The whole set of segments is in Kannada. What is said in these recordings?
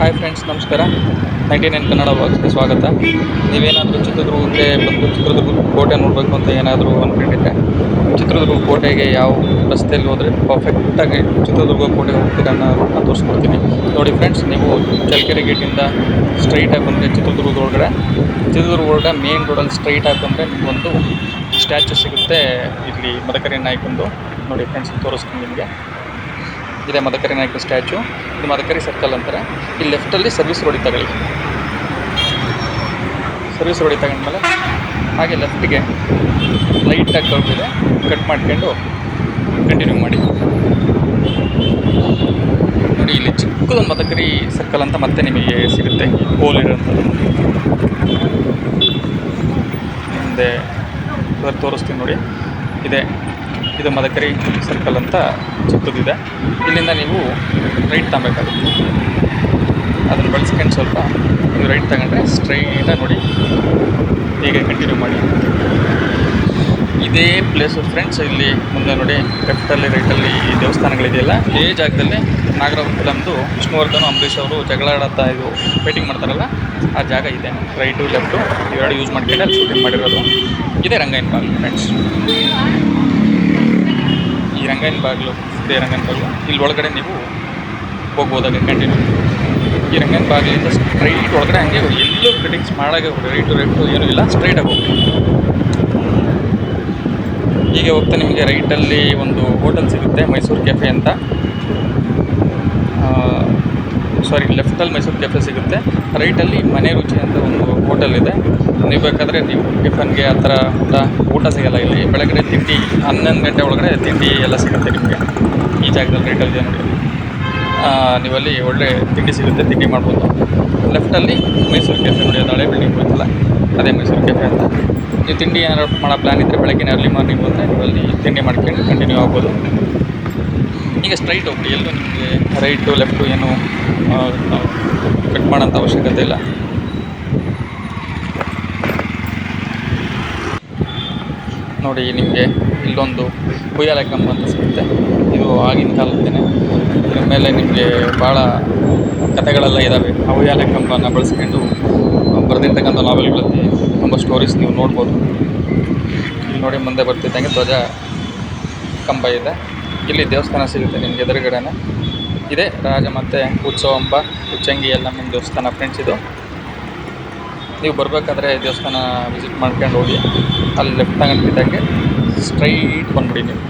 ಹಾಯ್ ಫ್ರೆಂಡ್ಸ್ ನಮಸ್ಕಾರ. ನೈಂಟಿ ನೈನ್ ಕನ್ನಡ ವಾಕ್ಸ್ಗೆ ಸ್ವಾಗತ. ನೀವೇನಾದರೂ ಚಿತ್ರದುರ್ಗಕ್ಕೆ ಬಂದು ಚಿತ್ರದುರ್ಗ ಕೋಟೆ ನೋಡಬೇಕು ಅಂತ ಏನಾದರೂ ಅಂದ್ಕೊಂಡಿದ್ದೆ ಚಿತ್ರದುರ್ಗ ಕೋಟೆಗೆ ಯಾವ ರಸ್ತೆಯಲ್ಲಿ ಹೋದರೆ ಪರ್ಫೆಕ್ಟಾಗಿ ಚಿತ್ರದುರ್ಗ ಕೋಟೆಗೆ ಹೋಗ್ತೀರ ಅನ್ನೋ ತೋರಿಸ್ಕೊಡ್ತೀನಿ. ನೋಡಿ ಫ್ರೆಂಡ್ಸ್ ನೀವು ಚಳ್ಳಕೆರೆ ಗೇಟಿಂದ ಸ್ಟ್ರೈಟಾಗಿ ಬಂದರೆ ಚಿತ್ರದುರ್ಗದ ಒಳಗಡೆ. ಚಿತ್ರದುರ್ಗ ಒಳಗಡೆ ಮೇನ್ ರೋಡಲ್ಲಿ ಸ್ಟ್ರೈಟಾಗಿ ಬಂದರೆ ನಿಮಗೊಂದು ಸ್ಟ್ಯಾಚು ಸಿಗುತ್ತೆ. ಇಲ್ಲಿ ಮದಕರಿ ನಾಯ್ಕೊಂಡು ನೋಡಿ ಫ್ರೆಂಡ್ಸ್ ತೋರಿಸ್ತೀನಿ ನಿಮಗೆ. ಇದೆ ಮದಕರಿ ನಾಯಕ ಸ್ಟ್ಯಾಚು. ಇದು ಮದಕರಿ ಸರ್ಕಲ್ ಅಂತಾರೆ. ಇಲ್ಲಿ ಲೆಫ್ಟಲ್ಲಿ ಸರ್ವಿಸ್ ರೋಡಿಗೆ ತಗೊಳ್ಳಿ. ಸರ್ವಿಸ್ ರೋಡಿಗೆ ತಗೊಂಡ್ಮೇಲೆ ಹಾಗೆ ಲೆಫ್ಟಿಗೆ ಲೈಟಾಗಿ ಇದೆ ಕಟ್ ಮಾಡ್ಕೊಂಡು ಕಂಟಿನ್ಯೂ ಮಾಡಿ. ನೋಡಿ, ಇಲ್ಲಿ ಚಿಕ್ಕದೊಂದು ಮದಕರಿ ಸರ್ಕಲ್ ಅಂತ ಮತ್ತೆ ನಿಮಗೆ ಸಿಗುತ್ತೆ. ಹೋಲ್ ಇರೋಂಥದ್ದು ಮುಂದೆ ತೋರಿಸ್ತೀನಿ ನೋಡಿ. ಇದೆ. ಇದು ಮದಕರಿ ಸರ್ಕಲ್ ಅಂತ ಚಿಕ್ಕದಿದೆ. ಇಲ್ಲಿಂದ ನೀವು ರೈಟ್ ತಗೋಬೇಕಾಗುತ್ತೆ. ಅದನ್ನು ಬಳಸ್ಕೊಂಡು ಸ್ವಲ್ಪ ನೀವು ರೈಟ್ ತಗೊಂಡ್ರೆ ಸ್ಟ್ರೈಟಾಗಿ ನೋಡಿ. ಹೀಗೆ ಕಂಟಿನ್ಯೂ ಮಾಡಿ. ಇದೇ ಪ್ಲೇಸು ಫ್ರೆಂಡ್ಸ್ ಇಲ್ಲಿ ಮುಂದೆ ನೋಡಿ ಲೆಫ್ಟಲ್ಲಿ ರೈಟಲ್ಲಿ ದೇವಸ್ಥಾನಗಳಿದೆಯಲ್ಲ, ಇದೇ ಜಾಗದಲ್ಲಿ ನಾಗರಾವ್ ಫಿಲಮ್ದು ವಿಷ್ಣುವರ್ಧನ್, ಅಂಬರೀಷ್ ಅವರು ಜಗಳ ಆಡತ್ತಾ ಇದು ಪೇಟಿಂಗ್ ಮಾಡ್ತಾರಲ್ಲ, ಆ ಜಾಗ ಇದೆ. ರೈಟು ಲೆಫ್ಟು ಇವೆರಡು ಯೂಸ್ ಮಾಡ್ಕೊಂಡು ಅಲ್ಲಿ ಶೂಟಿಂಗ್ ಮಾಡಿರೋದು. ಇದೇ ರಂಗ ಬಾಗಿಲು ಫ್ರೆಂಡ್ಸ್ ಈ ರಂಗಾಯನ ಬಾಗಿಲು, ಇದೇ ರಂಗಾಯನ ಬಾಗಿಲು. ಇಲ್ಲಿ ಒಳಗಡೆ ನೀವು ಹೋಗ್ಬೋದಾಗ ಕಂಟಿನ್ಯೂ ಈ ರಂಗಾಯನ ಬಾಗಿಲಿಂದ ಸ್ಟ್ರೈಟ್ ಒಳಗಡೆ ಹಂಗೆ ಎಲ್ಲೂ ಕಟಿಂಗ್ಸ್ ಮಾಡಾಗೆ ಹೋಗಿ ರೈಟು ರೈಟು ಏನೂ ಇಲ್ಲ ಸ್ಟ್ರೈಟಾಗಿ ಹೋಗಿ ಹೀಗೆ ಹೋಗ್ತಾ ನಿಮಗೆ ರೈಟಲ್ಲಿ ಒಂದು ಹೋಟೆಲ್ ಸಿಗುತ್ತೆ, ಮೈಸೂರು ಕೆಫೆ ಅಂತ. ಸಾರಿ ಲೆಫ್ಟಲ್ಲಿ ಮೈಸೂರು ಕೆಫೆ ಸಿಗುತ್ತೆ. ರೈಟಲ್ಲಿ ಮನೆ ರುಚಿ ಅಂತ ಒಂದು ಹೋಟೆಲ್ ಇದೆ. ನೀವು ಬೇಕಾದರೆ ನೀವು ಟಿಫನ್ಗೆ ಆ ಥರ ಊಟ ಊಟ ಸಿಗಲ್ಲ ಇಲ್ಲಿ. ಬೆಳಗ್ಗೆ ತಿಂಡಿ ಹನ್ನೊಂದು ಗಂಟೆ ಒಳಗಡೆ ತಿಂಡಿ ಎಲ್ಲ ಸಿಗುತ್ತೆ ನಿಮಗೆ. ಈ ಜಾಗದಲ್ಲಿ ರೇಟಲ್ಲಿ ಆ, ನೀವಲ್ಲಿ ಒಳ್ಳೆ ತಿಂಡಿ ಸಿಗುತ್ತೆ ತಿಂಡಿ ಮಾಡ್ಬೋದು. ಲೆಫ್ಟಲ್ಲಿ ಮೈಸೂರು ಕೆಫೆ ನೋಡಿ ಅದು ಹಳೆ ಬಿಲ್ಡಿಂಗ್ ಹೋಯ್ತಲ್ಲ ಅದೇ ಮೈಸೂರು ಕೆಫೆ ಅಂತ. ನೀವು ತಿಂಡಿ ಏನಾರು ಮಾಡೋ ಪ್ಲ್ಯಾನ್ ಇದ್ದರೆ ಬೆಳಗ್ಗೆ ಅರ್ಲಿ ಮಾರ್ನಿಂಗ್ ಬಂದರೆ ಅಲ್ಲಿ ತಿಂಡಿ ಮಾಡ್ಕೊಂಡು ಕಂಟಿನ್ಯೂ ಆಗ್ಬೋದು. ಈಗ ಸ್ಟ್ರೈಟ್ ಹೋಗ್ಬಿಡಿ. ಎಲ್ಲೂ ನಿಮಗೆ ರೈಟು ಲೆಫ್ಟು ಏನು ಕಟ್ ಮಾಡೋಂಥ ಅವಶ್ಯಕತೆ ಇಲ್ಲ. ನೋಡಿ ನಿಮಗೆ ಇಲ್ಲೊಂದು ಉಯ್ಯಾಲೆ ಕಂಬ ಅಂತ ಸಿಗುತ್ತೆ. ಇದು ಆಗಿನ ಕಾಲದ್ದೇನೆ. ಇದ್ರ ಮೇಲೆ ನಿಮಗೆ ಭಾಳ ಕಥೆಗಳೆಲ್ಲ ಇದ್ದಾವೆ ಆ ಉಯ್ಯಾಲೆ ಕಂಬನ ಬಳಸ್ಕೊಂಡು ಬರೆದಿರ್ತಕ್ಕಂಥ ನಾವೆಲ್ಗಳಲ್ಲಿ ತುಂಬ ಸ್ಟೋರೀಸ್ ನೀವು ನೋಡ್ಬೋದು. ಇಲ್ಲಿ ನೋಡಿ ಮುಂದೆ ಬರ್ತಿದ್ದಂಗೆ ಧ್ವಜ ಕಂಬ ಇದೆ. ಇಲ್ಲಿ ದೇವಸ್ಥಾನ ಸಿಗುತ್ತೆ ನಿಮ್ಗೆ ಎದುರುಗಡೆನೆ. ಇದೆ ರಾಜ ಮತ್ತು ಉತ್ಸವಂಬ ಉಚ್ಚಂಗಿ ಎಲ್ಲಮ್ಮನ ದೇವಸ್ಥಾನ ಫ್ರೆಂಡ್ಸ್ ಇದು. ನೀವು ಬರಬೇಕಾದ್ರೆ ದೇವಸ್ಥಾನ ವಿಸಿಟ್ ಮಾಡ್ಕೊಂಡು ಹೋಗಿ, ಅಲ್ಲಿ ಲೆಫ್ಟ್ ತಗೊಂಡಿದ್ದಂಗೆ ಸ್ಟ್ರೈಟ್ ಬಂದ್ಬಿಡಿ ನೀವು.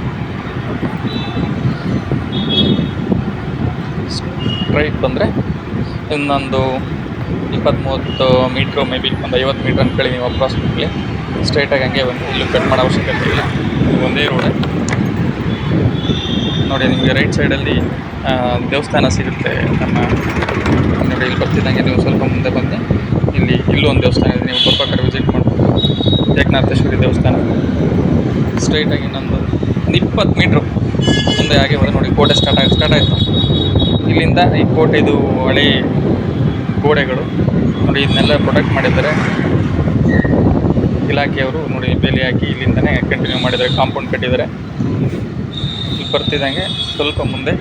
ಸ್ಟ್ರೈಟ್ ಬಂದರೆ ಇನ್ನೊಂದು ಇಪ್ಪತ್ತು ಮೂವತ್ತು ಮೀಟ್ರು ಮೇ ಬಿ ಒಂದು ಐವತ್ತು ಮೀಟ್ರ್ ಅಂದ್ಕೊಳ್ಳಿ ನೀವು ಅಪ್ರಾಕ್ಸಿಮೇಟ್ಲಿ ಸ್ಟ್ರೈಟಾಗಿ ಹಂಗೆ ಒಂದು ಇಲ್ಲಿ ಕಟ್ ಮಾಡೋ ಅವಶ್ಯಕತೆ ಇಲ್ಲ. ಒಂದೇ ರೋಡೆ ನೋಡಿ, ನಿಮಗೆ ರೈಟ್ ಸೈಡಲ್ಲಿ ದೇವಸ್ಥಾನ ಸಿಗುತ್ತೆ. ನಮ್ಮ ನೋಡಿ, ಇಲ್ಲಿ ಬರ್ತಿದ್ದಂಗೆ ನೀವು ಸ್ವಲ್ಪ ಮುಂದೆ ಬಂದು ಇಲ್ಲಿ ಇಲ್ಲೂ ಒಂದು ದೇವಸ್ಥಾನ ಇದೆ. ನೀವು ಬರ್ಬೇಕಾದ್ರೆ ವಿಸಿಟ್ ಮಾಡ್ಬೋದು. ಏಕನಾಥೇಶ್ವರಿ ದೇವಸ್ಥಾನ. ಸ್ಟ್ರೈಟಾಗಿ ಇನ್ನೊಂದು ಇಪ್ಪತ್ತು ಮೀಟ್ರು ಮುಂದೆ ಹಾಗೆ ಹೋದರೆ ನೋಡಿ, ಕೋಟೆ ಸ್ಟಾರ್ಟ್ ಆಗಿ ಸ್ಟಾರ್ಟ್ ಆಯಿತು. ಇಲ್ಲಿಂದ ಈ ಕೋಟೆದು ಹಳೆ ಗೋಡೆಗಳು. ನೋಡಿ, ಇದನ್ನೆಲ್ಲ ಪ್ರೊಟೆಕ್ಟ್ ಮಾಡಿದ್ದಾರೆ. ಇಲಾಖೆಯವರು ನೋಡಿ, ಬೇಲಿ ಹಾಕಿ ಇಲ್ಲಿಂದನೇ ಕಂಟಿನ್ಯೂ ಮಾಡಿದ್ದಾರೆ ಕಾಂಪೌಂಡ್ ಕಟ್ಟಿದ್ದಾರೆ. ಇಲ್ಲಿ ಬರ್ತಿದ್ದಂಗೆ ಸ್ವಲ್ಪ ಮುಂದೆ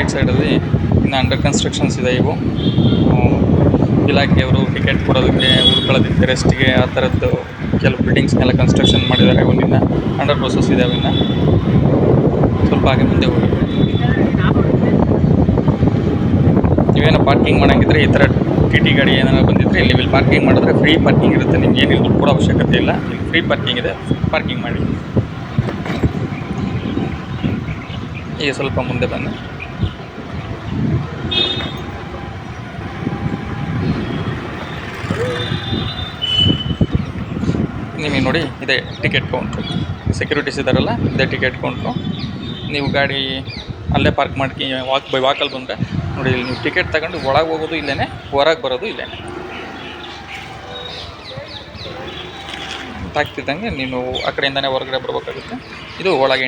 ರೈಟ್ ಸೈಡಲ್ಲಿ ಇನ್ನು ಅಂಡರ್ ಕನ್ಸ್ಟ್ರಕ್ಷನ್ಸ್ ಇದೆ ಇವು ಇಲಾಖೆಯವರು ಟಿಕೆಟ್ ಕೊಡೋದಕ್ಕೆ ಉಳ್ಕೊಳ್ಳೋದಕ್ಕೆ ರೆಸ್ಟ್ಗೆ ಆ ಥರದ್ದು ಕೆಲವು ಬಿಲ್ಡಿಂಗ್ಸ್ನೆಲ್ಲ ಕನ್ಸ್ಟ್ರಕ್ಷನ್ ಮಾಡಿದ್ದಾರೆ ಅವನ್ನ ಅಂಡರ್ ಪ್ರೋಸೆಸ್ ಇದೆ ಅವನ್ನ ಸ್ವಲ್ಪ ಹಾಗೆ ಮುಂದೆ ಹೋಗಿ ನೀವೇನೋ ಪಾರ್ಕಿಂಗ್ ಮಾಡೋಂಗಿದ್ರೆ ಈ ಥರ ಟಿ ಟಿ ಗಾಡಿ ಏನಾರು ಬಂದಿದ್ರೆ ಇಲ್ಲಿ ಇಲ್ಲಿ ಪಾರ್ಕಿಂಗ್ ಮಾಡಿದ್ರೆ ಫ್ರೀ ಪಾರ್ಕಿಂಗ್ ಇರುತ್ತೆ ನಿಮ್ಗೆ ಏನಿಲ್ಲ ದುಡ್ಡು ಕೊಡೋ ಅವಶ್ಯಕತೆ ಇಲ್ಲ ಇಲ್ಲಿ ಫ್ರೀ ಪಾರ್ಕಿಂಗ್ ಇದೆ ಪಾರ್ಕಿಂಗ್ ಮಾಡಿ ಈಗ ಸ್ವಲ್ಪ ಮುಂದೆ ಬನ್ನಿ ನಿಮಗೆ ನೋಡಿ ಇದೆ ಟಿಕೆಟ್ ಕೌಂಟ್ರು ಸೆಕ್ಯೂರಿಟೀಸ್ ಇದ್ದಾರಲ್ಲ, ಇದೆ ಟಿಕೆಟ್ ಕೌಂಟ್ರು ನೀವು ಗಾಡಿ ಅಲ್ಲೇ ಪಾರ್ಕ್ ಮಾಡ್ಕಿ ವಾಕ್ ಬೈ ವಾಕಲ್ಲಿ ಬಂದರೆ, ನೋಡಿ ನೀವು ಟಿಕೆಟ್ ತಗೊಂಡು ಒಳಗೆ ಹೋಗೋದು ಇಲ್ಲೇ ಹೊರಗೆ ಬರೋದು ಇಲ್ಲೇ ತಾಗ್ತಿದ್ದಂಗೆ ನೀನು ಆ ಕಡೆಯಿಂದನೇ ಹೊರಗಡೆ ಬರಬೇಕಾಗುತ್ತೆ. ಇದು ಒಳಗೆ